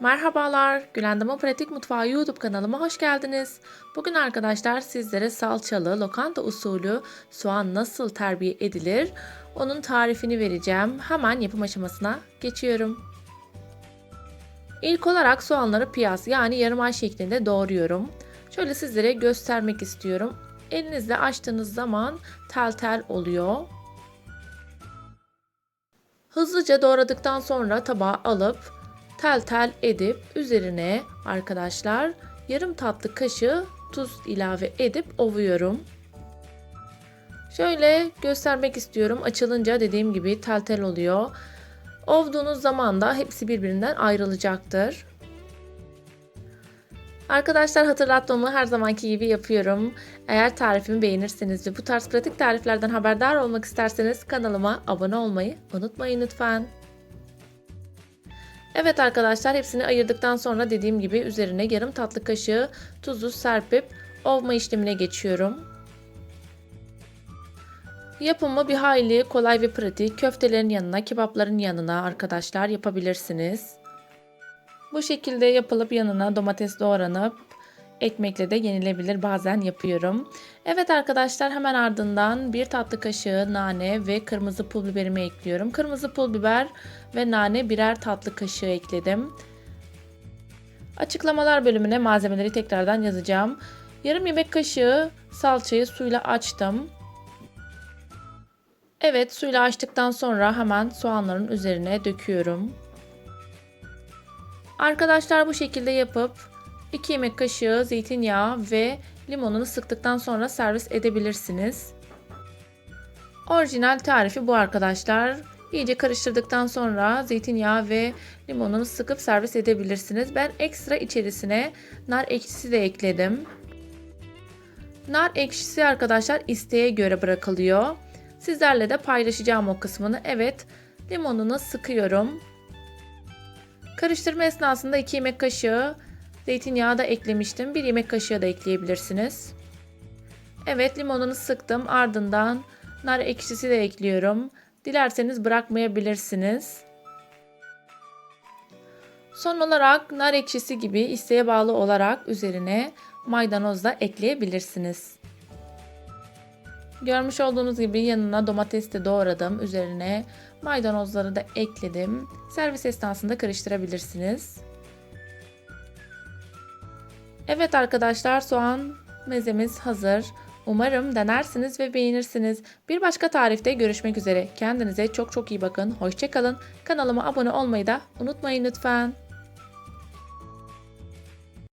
Merhabalar, Gülendam'a Pratik Mutfağı YouTube kanalıma hoş geldiniz. Bugün arkadaşlar sizlere salçalı, lokanta usulü soğan nasıl terbiye edilir onun tarifini vereceğim. Hemen yapım aşamasına geçiyorum. İlk olarak soğanları piyaz yani yarım ay şeklinde doğruyorum. Şöyle sizlere göstermek istiyorum. Elinizle açtığınız zaman tel tel oluyor. Hızlıca doğradıktan sonra tabağa alıp tel tel edip üzerine arkadaşlar yarım tatlı kaşığı tuz ilave edip ovuyorum. Şöyle göstermek istiyorum. Açılınca dediğim gibi tel tel oluyor. Ovduğunuz zaman da hepsi birbirinden ayrılacaktır. Arkadaşlar hatırlatmamı her zamanki gibi yapıyorum. Eğer tarifimi beğenirseniz ve bu tarz pratik tariflerden haberdar olmak isterseniz kanalıma abone olmayı unutmayın lütfen. Evet arkadaşlar hepsini ayırdıktan sonra dediğim gibi üzerine yarım tatlı kaşığı tuzu serpip ovma işlemine geçiyorum. Yapımı bir hayli kolay ve pratik. Köftelerin yanına, kebapların yanına arkadaşlar yapabilirsiniz. Bu şekilde yapılıp yanına domates doğranıp ekmekle de yenilebilir bazen yapıyorum. Evet arkadaşlar hemen ardından bir tatlı kaşığı nane ve kırmızı pul biberimi ekliyorum. Kırmızı pul biber ve nane birer tatlı kaşığı ekledim. Açıklamalar bölümüne malzemeleri tekrardan yazacağım. Yarım yemek kaşığı salçayı suyla açtım. Evet suyla açtıktan sonra hemen soğanların üzerine döküyorum. Arkadaşlar bu şekilde yapıp 2 yemek kaşığı zeytinyağı ve limonunu sıktıktan sonra servis edebilirsiniz. Orijinal tarifi bu arkadaşlar. İyice karıştırdıktan sonra zeytinyağı ve limonunu sıkıp servis edebilirsiniz. Ben ekstra içerisine nar ekşisi de ekledim. Nar ekşisi arkadaşlar isteğe göre bırakılıyor. Sizlerle de paylaşacağım o kısmını. Evet limonunu sıkıyorum. Karıştırma esnasında 2 yemek kaşığı zeytinyağı da eklemiştim. 1 yemek kaşığı da ekleyebilirsiniz. Evet limonunu sıktım. Ardından nar ekşisi de ekliyorum. Dilerseniz bırakmayabilirsiniz. Son olarak nar ekşisi gibi isteğe bağlı olarak üzerine maydanoz da ekleyebilirsiniz. Görmüş olduğunuz gibi yanına domates de doğradım. Üzerine maydanozları da ekledim. Servis esnasında karıştırabilirsiniz. Evet arkadaşlar soğan mezemiz hazır. Umarım denersiniz ve beğenirsiniz. Bir başka tarifte görüşmek üzere. Kendinize çok çok iyi bakın. Hoşçakalın. Kanalıma abone olmayı da unutmayın lütfen.